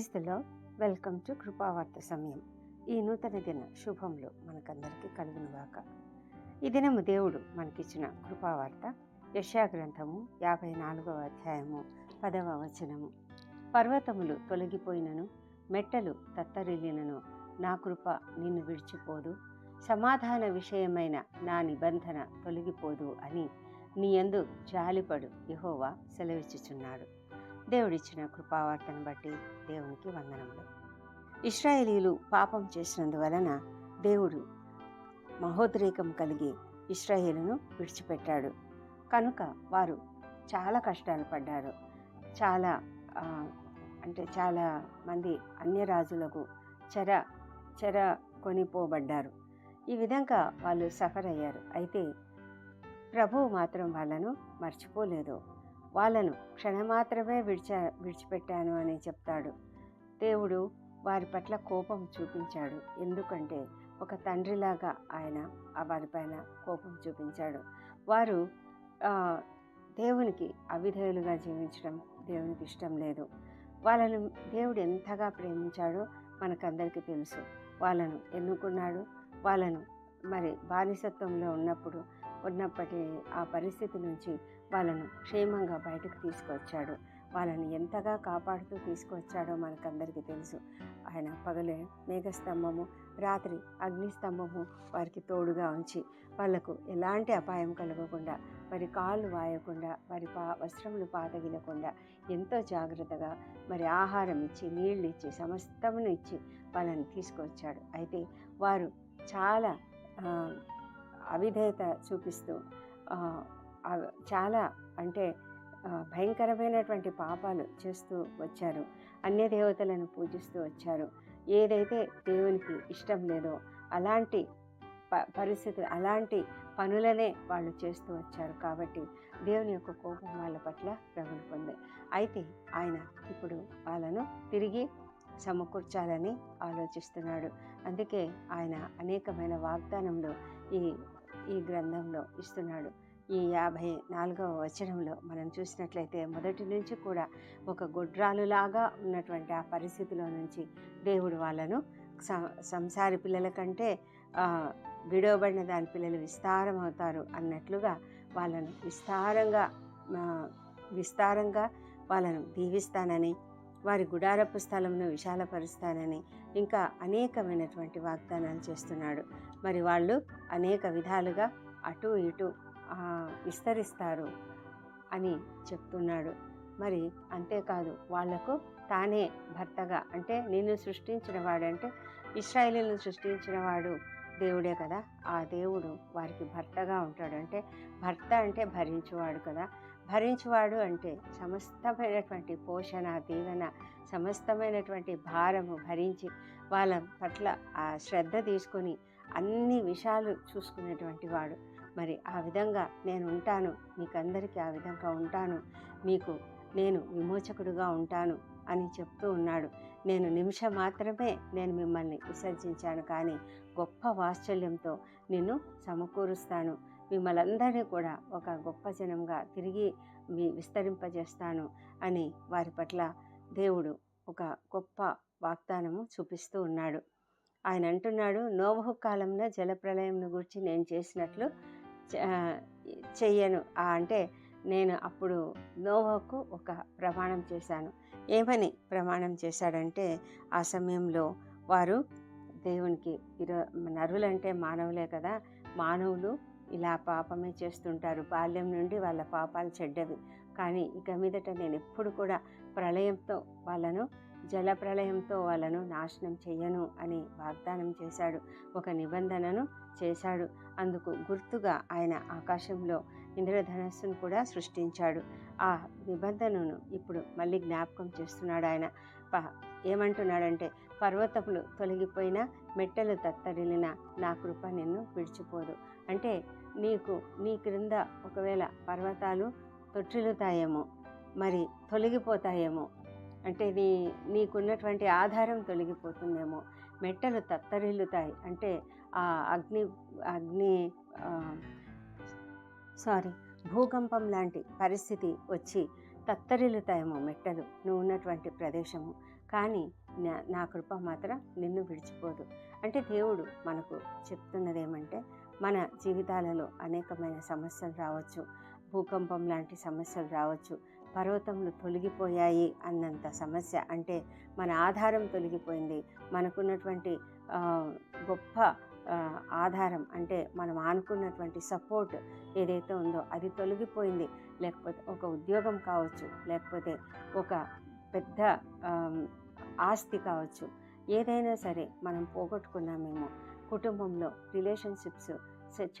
ప్రైజ్లో welcome to కృపావార్త సమయం. ఈ నూతన దిన శుభంలో మనకందరికీ కలుగునుగాక. ఈ దినము దేవుడు మనకిచ్చిన కృపావార్త యశా గ్రంథము యాభై నాలుగవ అధ్యాయము పదవ వచనము. పర్వతములు తొలగిపోయినను మెట్టలు తత్తరిల్లినను నా కృప నిన్ను విడిచిపోదు. సమాధాన విషయమైన నా నిబంధన తొలగిపోదు అని నీ యందు జాలిపడు యహోవా సెలవిచ్చుచున్నాడు. దేవుడిచ్చిన కృపావార్తను బట్టి దేవునికి వందనములు. ఇస్రాయేలీలు పాపం చేసినందువలన దేవుడు మహోద్రేకం కలిగి ఇస్రాయేలును విడిచిపెట్టాడు. కనుక వారు చాలా కష్టాలు పడ్డారు. చాలా అంటే చాలా మంది అన్య రాజులకు చెర చెర కొనిపోబడ్డారు. ఈ విధంగా వాళ్ళు సఫర్ అయ్యారు అయితే ప్రభువు మాత్రం వాళ్ళను మర్చిపోలేదు. వాళ్ళను క్షణమాత్రమే విడిచ విడిచిపెట్టాను అని చెప్తాడు. దేవుడు వారి పట్ల కోపం చూపించాడు. ఎందుకంటే ఒక తండ్రిలాగా ఆయన వారిపైన కోపం చూపించాడు. వారు దేవునికి అవిధేయులుగా జీవించడం దేవునికి ఇష్టం లేదు. వాళ్ళను దేవుడు ఎంతగా ప్రేమించాడో మనకందరికీ తెలుసు. వాళ్ళను ఎన్నుకున్నాడు. వాళ్ళను మరి బానిసత్వంలో ఉన్నప్పుడు ఉన్నప్పటి ఆ పరిస్థితి నుంచి వాళ్ళను క్షేమంగా బయటకు తీసుకొచ్చాడు. వాళ్ళని ఎంతగా కాపాడుతూ తీసుకొచ్చాడో మనకందరికీ తెలుసు. ఆయన పగలే మేఘస్తంభము రాత్రి అగ్నిస్తంభము వారికి తోడుగా ఉంచి వాళ్ళకు ఎలాంటి అపాయం కలగకుండా వారి కాళ్ళు వాయకుండా వారి పా వస్త్రములు పాతగిలకుండా ఎంతో జాగ్రత్తగా మరి ఆహారం ఇచ్చి నీళ్ళు ఇచ్చి సమస్తమును ఇచ్చి వాళ్ళని తీసుకొచ్చాడు. అయితే వారు చాలా అవిధేయత చూపిస్తూ చాలా అంటే భయంకరమైనటువంటి పాపాలు చేస్తూ వచ్చారు. అన్య దేవతలను పూజిస్తూ వచ్చారు. ఏదైతే దేవునికి ఇష్టం లేదో అలాంటి ప పరిస్థితి అలాంటి పనులనే వాళ్ళు చేస్తూ వచ్చారు కాబట్టి దేవుని యొక్క కోపం వాళ్ళ పట్ల రగులుకుంది అయితే ఆయన ఇప్పుడు వాళ్ళను తిరిగి సమకూర్చాలని ఆలోచిస్తున్నాడు. అందుకే ఆయన అనేకమైన వాగ్దానంలో ఈ ఈ గ్రంథంలో ఇస్తున్నాడు. ఈ యాభై నాలుగవ వచనంలో మనం చూసినట్లయితే మొదటి నుంచి కూడా ఒక గొడ్రాలులాగా ఉన్నటువంటి ఆ పరిస్థితిలో నుంచి దేవుడు వాళ్ళను సంసారి పిల్లల కంటే విడవబడిన దాని పిల్లలు విస్తారం అవుతారు అన్నట్లుగా వాళ్ళను విస్తారంగా విస్తారంగా వాళ్ళను దీవిస్తానని వారి గుడారపు స్థలంను విశాలపరుస్తానని ఇంకా అనేకమైనటువంటి వాగ్దానాలు చేస్తున్నాడు. మరి వాళ్ళు అనేక విధాలుగా అటు ఇటు విస్తరిస్తారు అని చెప్తున్నాడు. మరి అంతేకాదు వాళ్ళకు తానే భర్తగా అంటే నిన్ను సృష్టించిన వాడంటే ఇస్రాయేలీలను సృష్టించిన వాడు దేవుడే కదా. ఆ దేవుడు వారికి భర్తగా ఉంటాడు. అంటే భర్త అంటే భరించువాడు కదా. భరించువాడు అంటే సమస్తమైనటువంటి పోషణ దీవెన సమస్తమైనటువంటి భారము భరించి వాళ్ళ పట్ల ఆ శ్రద్ధ తీసుకొని అన్ని విషయాలు చూసుకునేటువంటి వాడు. మరి ఆ విధంగా నేను ఉంటాను మీకందరికీ ఆ విధంగా ఉంటాను మీకు నేను విమోచకుడుగా ఉంటాను అని చెప్తూ ఉన్నాడు. నేను నిమిషం మాత్రమే నేను మిమ్మల్ని విసర్జించాను కానీ గొప్ప వాత్సల్యంతో నిన్ను సమకూరుస్తాను. మిమ్మల్ందరినీ కూడా ఒక గొప్ప జనంగా తిరిగి విస్తరింపజేస్తాను అని వారి పట్ల దేవుడు ఒక గొప్ప వాగ్దానము చూపిస్తూ ఉన్నాడు. ఆయన అంటున్నాడు నోవహు కాలంలో జలప్రలయంను గురించి నేను చేసినట్లు చెయ్యను. అంటే నేను అప్పుడు నోవహుకు ఒక ప్రమాణం చేశాను. ఏమని ప్రమాణం చేశాడంటే ఆ సమయంలో వారు దేవునికి ఇర నరులంటే మానవులే కదా మానవులు ఇలా పాపమే చేస్తుంటారు. బాల్యం నుండి వాళ్ళ పాపాలు చెడ్డవి. కానీ ఇక మీదట నేను ఎప్పుడు కూడా ప్రళయంతో వాళ్ళను జల ప్రళయంతో వాళ్ళను నాశనం చెయ్యను అని వాగ్దానం చేశాడు. ఒక నిబంధనను చేశాడు. అందుకు గుర్తుగా ఆయన ఆకాశంలో ఇంద్రధనస్సును కూడా సృష్టించాడు. ఆ నిబంధనను ఇప్పుడు మళ్ళీ జ్ఞాపకం చేస్తున్నాడు ఆయన. ప- ఏమంటున్నాడంటే పర్వతములు తొలగిపోయినా మెట్టలు తత్తరిలిన నా కృప నిన్ను విడిచిపోదు. అంటే నీకు నీ క్రింద ఒకవేళ పర్వతాలు తొట్టిల్లుతాయేమో మరి తొలగిపోతాయేమో అంటే నీ నీకున్నటువంటి ఆధారం తొలగిపోతుందేమో. మెట్టలు తత్తరిల్లుతాయి. అంటే ఆ అగ్ని అగ్ని సారీ భూకంపం లాంటి పరిస్థితి వచ్చి తత్తరిల్లుతాయేమో మెట్టలు. నువ్వు ఉన్నటువంటి ప్రదేశము. కానీ నా నా కృప మాత్రం నిన్ను విడిచిపోదు. అంటే దేవుడు మనకు చెప్తున్నది ఏమంటే మన జీవితాలలో అనేకమైన సమస్యలు రావచ్చు. భూకంపం లాంటి సమస్యలు రావచ్చు. పర్వతములు తొలగిపోయాయి అన్నంత సమస్య. అంటే మన ఆధారం తొలగిపోయింది. మనకున్నటువంటి గొప్ప ఆధారం. అంటే మనం ఆనుకున్నటువంటి సపోర్ట్ ఏదైతే ఉందో అది తొలగిపోయింది. లేకపోతే ఒక ఉద్యోగం కావచ్చు లేకపోతే ఒక పెద్ద ఆస్తి కావచ్చు. ఏదైనా సరే మనం పోగొట్టుకున్నామేమో. కుటుంబంలో రిలేషన్షిప్స్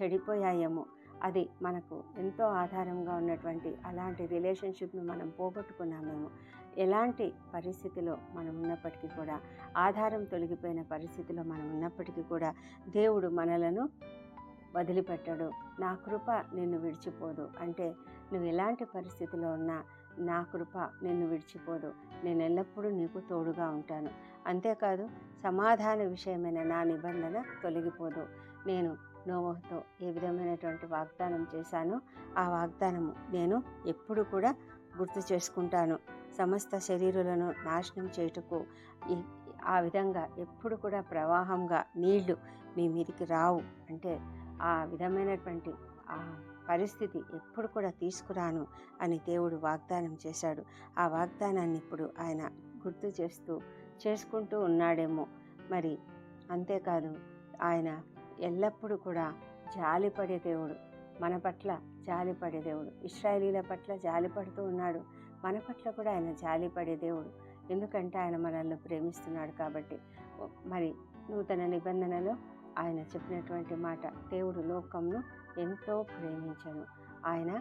చెడిపోయాయేమో. అది మనకు ఎంతో ఆధారంగా ఉన్నటువంటి అలాంటి రిలేషన్షిప్ను మనం పోగొట్టుకున్నామేమో. ఎలాంటి పరిస్థితిలో మనం ఉన్నప్పటికీ కూడా ఆధారం తొలగిపోయిన పరిస్థితిలో మనం ఉన్నప్పటికీ కూడా దేవుడు మనలను వదిలిపెట్టడు. నా కృప నిన్ను విడిచిపోదు. అంటే నువ్వు ఎలాంటి పరిస్థితిలో ఉన్నా నా కృప నిన్ను విడిచిపోదు. నేను ఎల్లప్పుడూ నీకు తోడుగా ఉంటాను. అంతేకాదు సమాధాన విషయమైన నా నిబంధన తొలగిపోదు. నేను నోవహుతో ఏ విధమైనటువంటి వాగ్దానం చేశానో ఆ వాగ్దానము నేను ఎప్పుడు కూడా గుర్తు చేసుకుంటాను. సమస్త శరీరులను నాశనం చేయుటకు ఆ విధంగా ఎప్పుడు కూడా ప్రవాహంగా నీళ్ళు మీ మీదికి రావు. అంటే ఆ విధమైనటువంటి ఆ పరిస్థితి ఎప్పుడు కూడా తీసుకురాను అని దేవుడు వాగ్దానం చేశాడు. ఆ వాగ్దానాన్ని ఇప్పుడు ఆయన గుర్తు చేస్తూ చేసుకుంటూ ఉన్నాడేమో. మరి అంతేకాదు ఆయన ఎల్లప్పుడూ కూడా జాలిపడే దేవుడు. మన పట్ల జాలిపడే దేవుడు. ఇస్రాయలీల పట్ల జాలిపడుతూ ఉన్నాడు. మన పట్ల కూడా ఆయన జాలిపడే దేవుడు. ఎందుకంటే ఆయన మనల్ని ప్రేమిస్తున్నాడు కాబట్టి. మరి నూతన నిబంధనలో ఆయన చెప్పినటువంటి మాట దేవుడు లోకంను ఎంతో ప్రేమించను ఆయన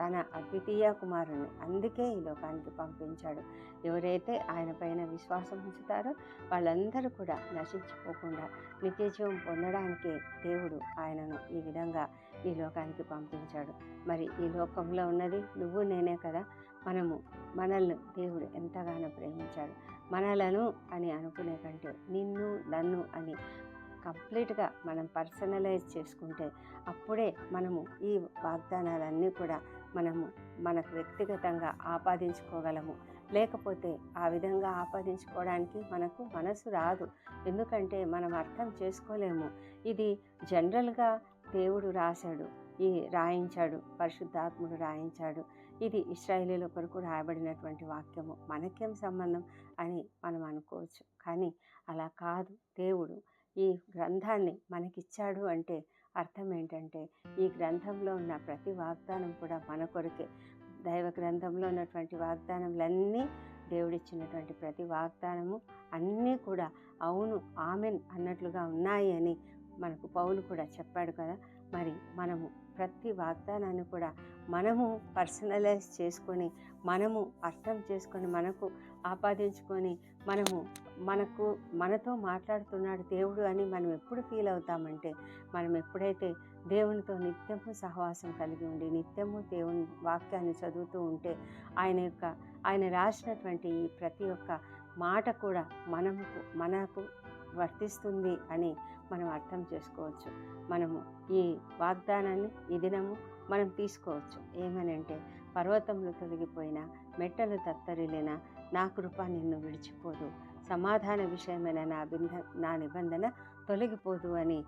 తన అద్వితీయ కుమారుని అందుకే ఈ లోకానికి పంపించాడు. ఎవరైతే ఆయన పైన విశ్వాసం ఉంచుతారో వాళ్ళందరూ కూడా నశించిపోకుండా నిత్యజీవం పొందడానికే దేవుడు ఆయనను ఈ విధంగా ఈ లోకానికి పంపించాడు. మరి ఈ లోకంలో ఉన్నది నువ్వు నేనే కదా. మనము మనల్ని దేవుడు ఎంతగానో ప్రేమించాడు. మనలను అని అనుకునే కంటే నిన్ను నన్ను అని కంప్లీట్గా మనం పర్సనలైజ్ చేసుకుంటే అప్పుడే మనము ఈ వాగ్దానాలన్నీ కూడా మనము మనకు వ్యక్తిగతంగా ఆపాదించుకోగలము. లేకపోతే ఆ విధంగా ఆపాదించుకోవడానికి మనకు మనసు రాదు. ఎందుకంటే మనం అర్థం చేసుకోలేము. ఇది జనరల్గా దేవుడు రాశాడు ఈ రాయించాడు పరిశుద్ధాత్ముడు రాయించాడు. ఇది ఇస్రాయేలీల కొరకు రాయబడినటువంటి వాక్యము. మనకేం సంబంధం అని మనం అనుకోవచ్చు. కానీ అలా కాదు దేవుడు. ఈ గ్రంథాన్ని మనకిచ్చాడు అంటే అర్థం ఏంటంటే ఈ గ్రంథంలో ఉన్న ప్రతి వాగ్దానం కూడా మన కొరకే. దైవ గ్రంథంలో ఉన్నటువంటి వాగ్దానములన్నీ దేవుడిచ్చినటువంటి ప్రతి వాగ్దానము అన్నీ కూడా అవును ఆమెన్ అన్నట్లుగా ఉన్నాయి అని మనకు పౌలు కూడా చెప్పాడు కదా. మరి మనము ప్రతి వాగ్దానాన్ని కూడా మనము పర్సనలైజ్ చేసుకొని మనము అర్థం చేసుకొని మనకు ఆపాదించుకొని మనము మనకు మనతో మాట్లాడుతున్నాడు దేవుడు అని మనం ఎప్పుడు ఫీల్ అవుతామంటే మనం ఎప్పుడైతే దేవునితో నిత్యము సహవాసం కలిగి ఉండి నిత్యము దేవుని వాక్యాన్ని చదువుతూ ఉంటే ఆయన యొక్క ఆయన రాసినటువంటి ఈ ప్రతి ఒక్క మాట కూడా మనకు మనకు వర్తిస్తుంది అని మనం అర్థం చేసుకోవచ్చు. మనము ఈ వాగ్దానాన్ని ఈ దినము మనం తీసుకోవచ్చు. ఏమని అంటే పర్వతములు తొలగిపోయినా మెట్టలు తత్తరిలేనా నా కృప నిన్ను విడిచిపోదు. సమాధాన విషయమైన నా బింద నా నిబంధన తొలగిపోదు అని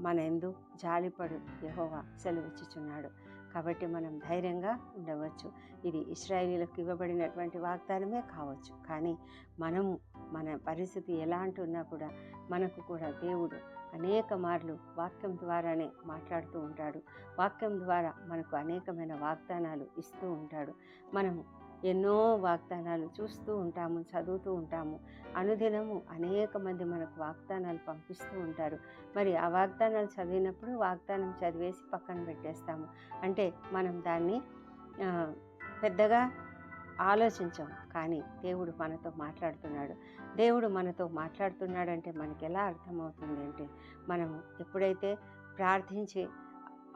మన ఎందు జాలిపడు యహోవా సెలవిచ్చుచున్నాడు. కాబట్టి మనం ధైర్యంగా ఉండవచ్చు. ఇది ఇస్రాయేలీలకు ఇవ్వబడినటువంటి వాగ్దానమే కావచ్చు. కానీ మనము మన పరిస్థితి ఎలాంటి ఉన్నా కూడా మనకు కూడా దేవుడు అనేక మార్లు వాక్యం ద్వారానే మాట్లాడుతూ ఉంటాడు. వాక్యం ద్వారా మనకు అనేకమైన వాగ్దానాలు ఇస్తూ ఉంటాడు. మనము ఎన్నో వాగ్దానాలు చూస్తూ ఉంటాము చదువుతూ ఉంటాము. అనుదినము అనేక మంది మనకు వాగ్దానాలు పంపిస్తూ ఉంటారు. మరి ఆ వాగ్దానాలు చదివినప్పుడు వాగ్దానం చదివేసి పక్కన పెట్టేస్తాము. అంటే మనం దాన్ని పెద్దగా ఆలోచించాం. కానీ దేవుడు మనతో మాట్లాడుతున్నాడు. దేవుడు మనతో మాట్లాడుతున్నాడంటే మనకి ఎలా అర్థమవుతుంది అంటే మనము ఎప్పుడైతే ప్రార్థించి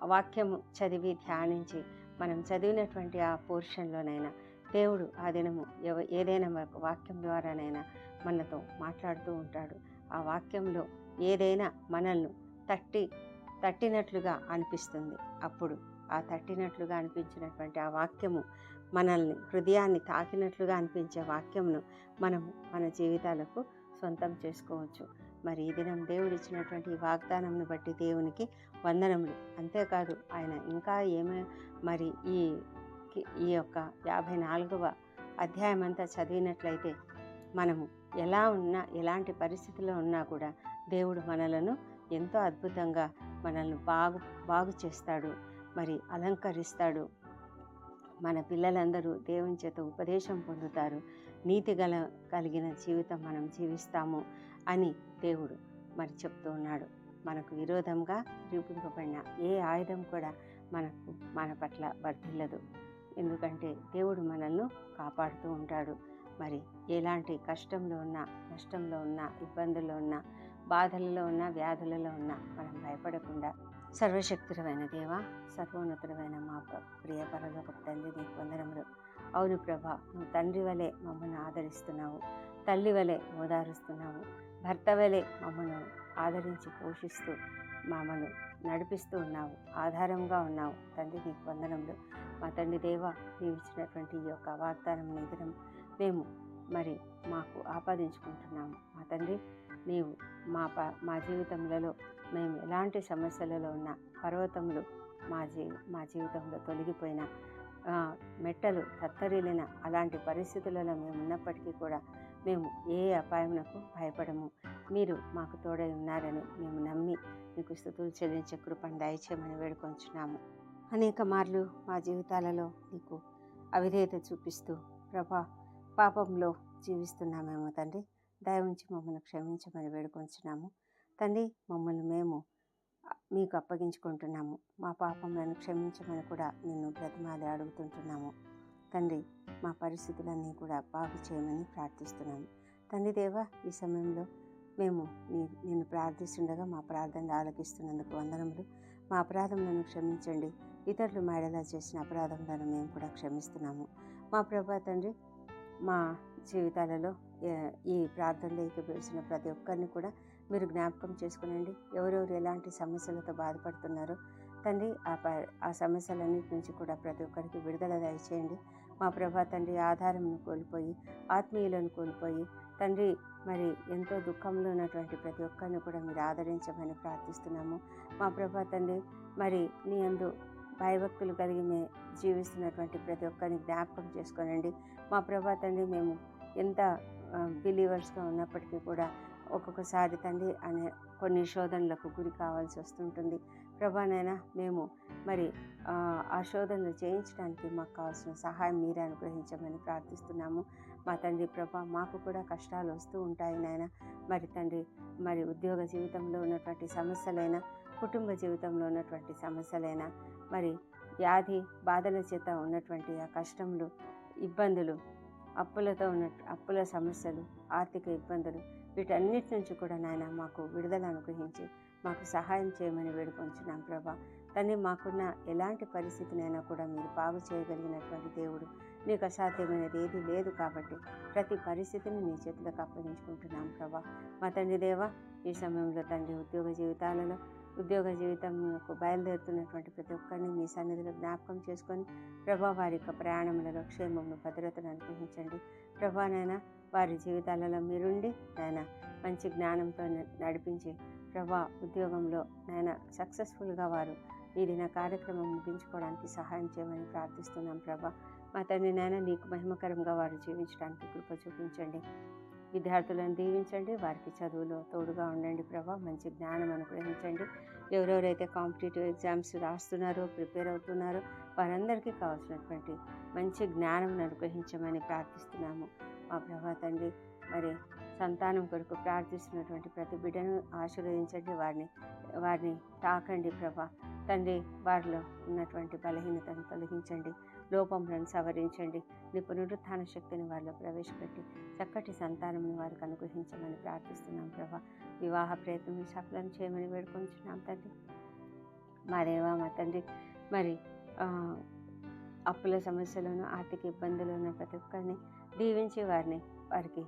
వాక్యము చదివి ధ్యానించి మనం చదివినటువంటి ఆ పోర్షన్లోనైనా దేవుడు ఆ దినము ఎవ ఏదైనా వాక్యం ద్వారానైనా మనతో మాట్లాడుతూ ఉంటాడు. ఆ వాక్యంలో ఏదైనా మనల్ని తట్టి తట్టినట్లుగా అనిపిస్తుంది. అప్పుడు ఆ తట్టినట్లుగా అనిపించినటువంటి ఆ వాక్యము మనల్ని హృదయాన్ని తాకినట్లుగా అనిపించే వాక్యంను మనము మన జీవితాలకు సొంతం చేసుకోవచ్చు. మరి ఈ దినం దేవుడు ఇచ్చినటువంటి ఈ వాగ్దానంను బట్టి దేవునికి వందనములు. అంతేకాదు ఆయన ఇంకా ఏమే మరి ఈ ఈ యొక్క యాభై నాలుగవ అధ్యాయం అంతా చదివినట్లయితే మనము ఎలా ఉన్నా ఎలాంటి పరిస్థితిలో ఉన్నా కూడా దేవుడు మనలను ఎంతో అద్భుతంగా మనల్ని బాగు బాగు చేస్తాడు మరి అలంకరిస్తాడు. మన పిల్లలందరూ దేవుని చేత ఉపదేశం పొందుతారు. నీతి గల కలిగిన జీవితం మనం జీవిస్తాము అని దేవుడు మరి చెప్తూ ఉన్నాడు. మనకు విరోధంగా రూపింపబడిన ఏ ఆయుధం కూడా మనకు మన పట్ల వర్ధిల్లదు. ఎందుకంటే దేవుడు మనల్ని కాపాడుతూ ఉంటాడు. మరి ఎలాంటి కష్టంలో ఉన్నా నష్టంలో ఉన్నా ఇబ్బందుల్లో ఉన్నా బాధలలో ఉన్న వ్యాధులలో ఉన్నా మనం భయపడకుండా సర్వశక్తుడమైన దేవ సర్వోన్నతుడమైన మా ప్రియ పరలోక తల్లి నీకు వందనములు. అవును ప్రభా నువ్వు తండ్రి వలె మమ్మల్ని ఆదరిస్తున్నావు. తల్లి వలె ఓదారుస్తున్నావు. భర్త వలె మమ్మల్ని ఆదరించి పోషిస్తూ మమ్మల్ని నడిపిస్తూ ఉన్నావు. ఆధారంగా ఉన్నావు. తండ్రి నీకు వందనములు. మా తండ్రి దేవ నీవు ఇచ్చినటువంటి ఈ యొక్క వాగ్దానం నిధనం మేము మరి మాకు ఆపాదించుకుంటున్నాము. మా తండ్రి నీవు మా ప మా జీవితంలో మేము ఎలాంటి సమస్యలలో ఉన్న పర్వతములు మా జీ మా జీవితంలో తొలగిపోయిన మెట్టలు తత్తరిలిన అలాంటి పరిస్థితులలో మేము ఉన్నప్పటికీ కూడా మేము ఏ అపాయమునకు భయపడము. మీరు మాకు తోడై ఉన్నారని మేము నమ్మి మీకు స్థుతులు చెల్లించే కృపను దయచేయమని వేడుకొంచున్నాము. అనేక మార్లు మా జీవితాలలో నీకు అవిధేయత చూపిస్తూ ప్రభా పాపంలో జీవిస్తున్నామేమో తండ్రి. దయ ఉంచి మమ్మల్ని క్షమించమని వేడుకొంచున్నాము. తండ్రి మమ్మల్ని మేము మీకు అప్పగించుకుంటున్నాము. మా పాపములను క్షమించమని కూడా నిన్ను బ్రతిమాలి అడుగుతుంటున్నాము. తండ్రి మా పరిస్థితులన్నీ కూడా బాగు చేయమని ప్రార్థిస్తున్నాము. తండ్రి దేవ ఈ సమయంలో మేము నీ నిన్ను ప్రార్థిస్తుండగా మా ప్రార్థనలు ఆలకిస్తున్నందుకు వందనములు. మా అపరాధములను క్షమించండి. ఇతరులు మేడలా చేసిన అపరాధములను మేము కూడా క్షమిస్తున్నాము. మా ప్రభా తండ్రి మా జీవితాలలో ఈ ప్రార్థనలో ఏకీభవించిన ప్రతి ఒక్కరిని కూడా మీరు జ్ఞాపకం చేసుకునండి. ఎవరెవరు ఎలాంటి సమస్యలతో బాధపడుతున్నారో తండ్రి ఆ ప ఆ సమస్యలన్నిటి నుంచి కూడా ప్రతి ఒక్కరికి విడుదల దయచేయండి. మా ప్రభా తండ్రి ఆధారంను కోల్పోయి ఆత్మీయులను కోల్పోయి తండ్రి మరి ఎంతో దుఃఖంలో ఉన్నటువంటి ప్రతి ఒక్కరిని కూడా మీరు ఆదరించమని ప్రార్థిస్తున్నాము. మా ప్రభా తండ్రి మరి నీ అందు భయభక్తులు కలిగి మే జీవిస్తున్నటువంటి ప్రతి ఒక్కరిని జ్ఞాపకం చేసుకోనండి. మా ప్రభా తండ్రి మేము ఎంత బిలీవర్స్గా ఉన్నప్పటికీ కూడా ఒక్కొక్కసారి తండ్రి అనే కొన్ని శోధనలకు గురి కావాల్సి వస్తుంటుంది. ప్రభానైనా మేము మరి ఆ శోధనలు చేయించడానికి మాకు కావాల్సిన సహాయం మీరే అనుగ్రహించమని ప్రార్థిస్తున్నాము. మా తండ్రి ప్రభా మాకు కూడా కష్టాలు వస్తూ ఉంటాయి నాయన. మరి తండ్రి మరి ఉద్యోగ జీవితంలో ఉన్నటువంటి సమస్యలైనా కుటుంబ జీవితంలో ఉన్నటువంటి సమస్యలైనా మరి వ్యాధి బాధల చేత ఉన్నటువంటి ఆ కష్టములు ఇబ్బందులు అప్పులతో ఉన్న అప్పుల సమస్యలు ఆర్థిక ఇబ్బందులు వీటన్నిటి నుంచి కూడా నాయన మాకు విడుదల అనుగ్రహించి మాకు సహాయం చేయమని వేడుకొంచున్నాం ప్రభా. తన్ని మాకున్న ఎలాంటి పరిస్థితినైనా కూడా మీరు బాగు చేయగలిగినటువంటి దేవుడు. నీకు అసాధ్యమైనది ఏది లేదు కాబట్టి ప్రతి పరిస్థితిని నీ చేతులకు అప్పగించుకుంటున్నాం ప్రభా. మా తండ్రి దేవ ఈ సమయంలో తండ్రి ఉద్యోగ జీవితాలలో ఉద్యోగ జీవితంకు బయలుదేరుతున్నటువంటి ప్రతి ఒక్కరిని మీ సన్నిధిలో జ్ఞాపకం చేసుకొని ప్రభా వారి యొక్క ప్రయాణములలో క్షేమము భద్రతను అనుగ్రహించండి. ప్రభానైనా వారి జీవితాలలో మీరుండి నాయన మంచి జ్ఞానంతో నడిపించి ప్రభా ఉద్యోగంలో నాయన సక్సెస్ఫుల్గా వారు ఈ దిన కార్యక్రమం ముగించుకోవడానికి సహాయం చేయమని ప్రార్థిస్తున్నాం ప్రభా. మా తండ్రి నాయన నీకు మహిమకరంగా వారు జీవించడానికి కృప చూపించండి. విద్యార్థులను దీవించండి వారికి చదువులో తోడుగా ఉండండి ప్రభా. మంచి జ్ఞానం అనుగ్రహించండి. ఎవరెవరైతే కాంపిటేటివ్ ఎగ్జామ్స్ రాస్తున్నారో ప్రిపేర్ అవుతున్నారో వారందరికీ కావాల్సినటువంటి మంచి జ్ఞానం అనుగ్రహించమని ప్రార్థిస్తున్నాము. మా ప్రభా తండ్రి మరి సంతానం కొరకు ప్రార్థిస్తున్నటువంటి ప్రతి బిడ్డను ఆశీర్వదించండి. వారిని వారిని తాకండి ప్రభా. తండ్రి వారిలో ఉన్నటువంటి బలహీనతను తొలగించండి. లోపములను సవరించండి. నీ పునరుత్థాన శక్తిని వారిలో ప్రవేశపెట్టి చక్కటి సంతానం వారికి అనుగ్రహించమని ప్రార్థిస్తున్నాం ప్రభా. వివాహ ప్రయత్నం సఫలం చేయమని వేడుకొంచున్నాం తండ్రి. మా దేవా మా తండ్రి మరి అప్పుల సమస్యలను ఆర్థిక ఇబ్బందులు ఉన్న ప్రతి ఒక్కరిని దీవించి వారిని వారికి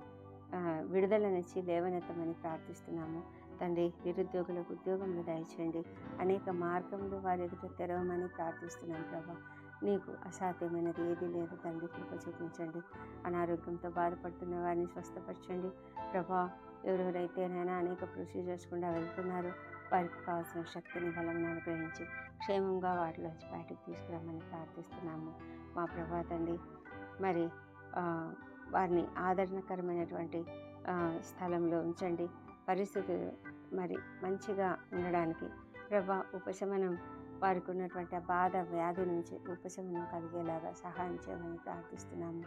విడుదలనిచ్చి లేవనెత్తమని ప్రార్థిస్తున్నాము. తండ్రి నిరుద్యోగులకు ఉద్యోగంలో దయచేయండి. అనేక మార్గములు వారి ఎదుట తెరవమని ప్రార్థిస్తున్నాం ప్రభా. నీకు అసాధ్యమైనది ఏది లేదు. తండ్రి కృప చూపించండి. అనారోగ్యంతో బాధపడుతున్న వారిని స్వస్థపరచండి. ప్రభా ఎవరెవరైతేనైనా అనేక ప్రొసీజర్స్ గుండా వెళ్తున్నారు వారికి కావాల్సిన శక్తిని బలం అనుగ్రహించి క్షేమంగా వాటిలోంచి బయటకు తీసుకురామని ప్రార్థిస్తున్నాము. మా ప్రభా తండ్రి మరి వారిని ఆదరణకరమైనటువంటి స్థలంలో ఉంచండి. పరిస్థితులు మరి మంచిగా ఉండడానికి ప్రభా ఉపశమనం వారికి ఉన్నటువంటి ఆ బాధ వ్యాధి నుంచి ఉపశమనం కలిగేలాగా సహాయం చేయమని ప్రార్థిస్తున్నాము.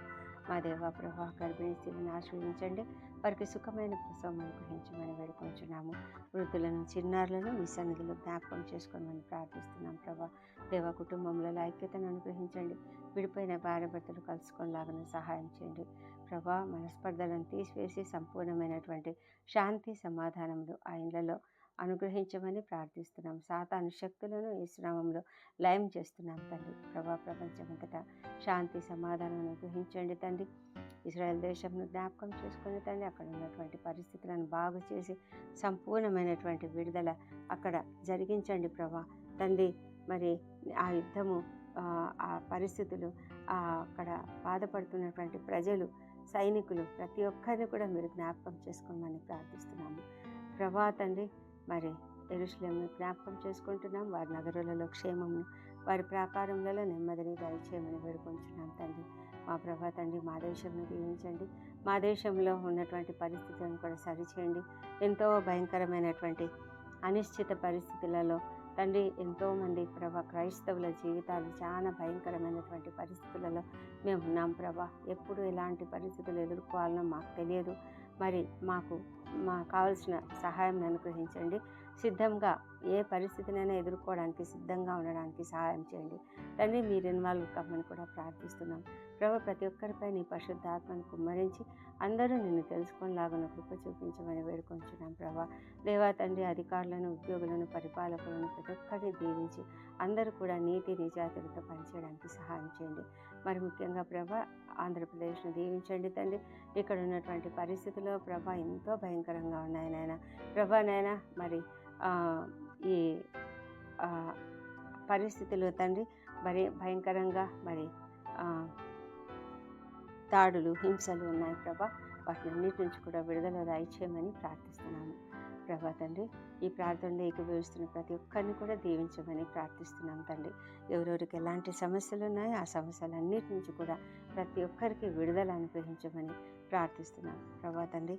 మా దేవ ప్రభా గర్భిణీ స్త్రీలను ఆశ్రయించండి. వారికి సుఖమైన ప్రసవం అనుగ్రహించమని వేడుకుంటున్నాము వృద్ధులను చిన్నారులను మీ సన్నిధిలో జ్ఞాపకం చేసుకోమని ప్రార్థిస్తున్నాం ప్రభా. దేవ కుటుంబంలో ఐక్యతను అనుగ్రహించండి. విడిపోయిన భార్య భర్తలు కలుసుకునేలాగా సహాయం చేయండి. ప్రభా మనస్పర్ధలను తీసివేసి సంపూర్ణమైనటువంటి శాంతి సమాధానములు ఆ ఇళ్ళలో అనుగ్రహించమని ప్రార్థిస్తున్నాం. సాతాను శక్తులను ఈ శ్రమంలో లయం చేస్తున్నాం తండ్రి. ప్రభా ప్రపంచమంతటా శాంతి సమాధానం అనుగ్రహించండి తండ్రి. ఇస్రాయల్ దేశంను జ్ఞాపకం చేసుకుని తండ్రి అక్కడ ఉన్నటువంటి పరిస్థితులను బాగు చేసి సంపూర్ణమైనటువంటి విడుదల అక్కడ జరిగించండి ప్రభా. తండ్రి మరి ఆ యుద్ధము ఆ, పరిస్థితులు అక్కడ బాధపడుతున్నటువంటి ప్రజలు సైనికులు ప్రతి ఒక్కరిని కూడా మీరు జ్ఞాపకం చేసుకోమని ప్రార్థిస్తున్నాము. ప్రభా తండ్రి మరి ఎరుషులేమును జ్ఞాపకం చేసుకుంటున్నాం. వారి నగరులలో క్షేమమును వారి ప్రాకారములలో నెమ్మదిని దయచేయమని వేడుకొంచున్నాం తండ్రి. మా ప్రభా తండ్రి మా దేశంను దీవించండి మా దేశంలో ఉన్నటువంటి పరిస్థితులను కూడా సరిచేయండి. ఎంతో భయంకరమైనటువంటి అనిశ్చిత పరిస్థితులలో తండ్రి ఎంతోమంది ప్రభా క్రైస్తవుల జీవితాలు చాలా భయంకరమైనటువంటి పరిస్థితులలో మేము ఉన్నాం ప్రభా. ఎప్పుడు ఎలాంటి పరిస్థితులు ఎదుర్కోవాలనో మాకు తెలియదు. మరి మాకు మా కావలసిన సహాయం అనుగ్రహించండి. సిద్ధంగా ఏ పరిస్థితినైనా ఎదుర్కోవడానికి సిద్ధంగా ఉండడానికి సహాయం చేయండి. తండ్రి మీరు ఇన్వాల్వ్ కమ్మని కూడా ప్రార్థిస్తున్నాం. ప్రభు ప్రతి ఒక్కరిపై నీ పరిశుద్ధాత్మను కుమ్మరించి అందరూ నిన్ను తెలుసుకునేలాగా కృప చూపించమని వేడుకొంచున్నాం ప్రభా. దేవా తండ్రి అధికారులను ఉద్యోగులను పరిపాలకులను ప్రతి ఒక్కరిని దీవించి అందరూ కూడా నీతి నిజాతులతో పనిచేయడానికి సహాయం చేయండి. మరి ముఖ్యంగా ప్రభా ఆంధ్రప్రదేశ్ను దీవించండి తండ్రి. ఇక్కడ ఉన్నటువంటి పరిస్థితుల్లో ప్రభా ఎంతో భయంకరంగా ఉన్నాయి నాయన. ప్రభా నాయన మరి ఈ పరిస్థితులు తండ్రి మరి భయంకరంగా మరి తాడులు దాడులు హింసలు ఉన్నాయి ప్రభా. వాటిని నుంచి కూడా విడుదల దయచేయమని ప్రార్థిస్తున్నాము. ప్రభా తండ్రి ఈ ప్రార్థనలో ఏకీభవిస్తున్న ప్రతి ఒక్కరిని కూడా దీవించమని ప్రార్థిస్తున్నాం తండ్రి. ఎవరెవరికి ఎలాంటి సమస్యలు ఉన్నాయో ఆ సమస్యలన్నిటి నుంచి కూడా ప్రతి ఒక్కరికి విడుదల అనుగ్రహించమని ప్రార్థిస్తున్నాం. ప్రభా తండ్రి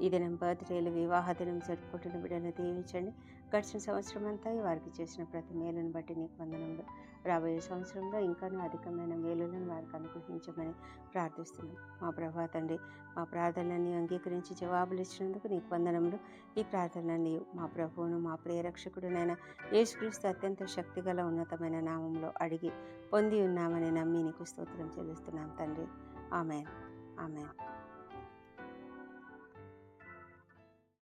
ఈ దినం బర్త్డేలు వివాహ దినం జరుపుకుంటున్న బిడ్డలను దీవించండి. గడిచిన సంవత్సరం అంతా వారికి చేసిన ప్రతి మేలును బట్టి నీకు వందనంలో రాబోయే సంవత్సరంలో ఇంకానూ అధికమైన మేలులను వారికి అనుగ్రహించమని ప్రార్థిస్తున్నాం. మా ప్రభా తండ్రి మా ప్రార్థనలన్నీ అంగీకరించి జవాబులు ఇచ్చినందుకు నీకు వందనములు. ఈ ప్రార్థనలన్నీ మా ప్రభువును మా ప్రియరక్షకుడునైన యేసుక్రీస్తు అత్యంత శక్తిగల ఉన్నతమైన నామంలో అడిగి పొంది ఉన్నామని నమ్మి నీకు స్తోత్రం చెల్లిస్తున్నాం తండ్రి. ఆమెన్. ఆమెన్.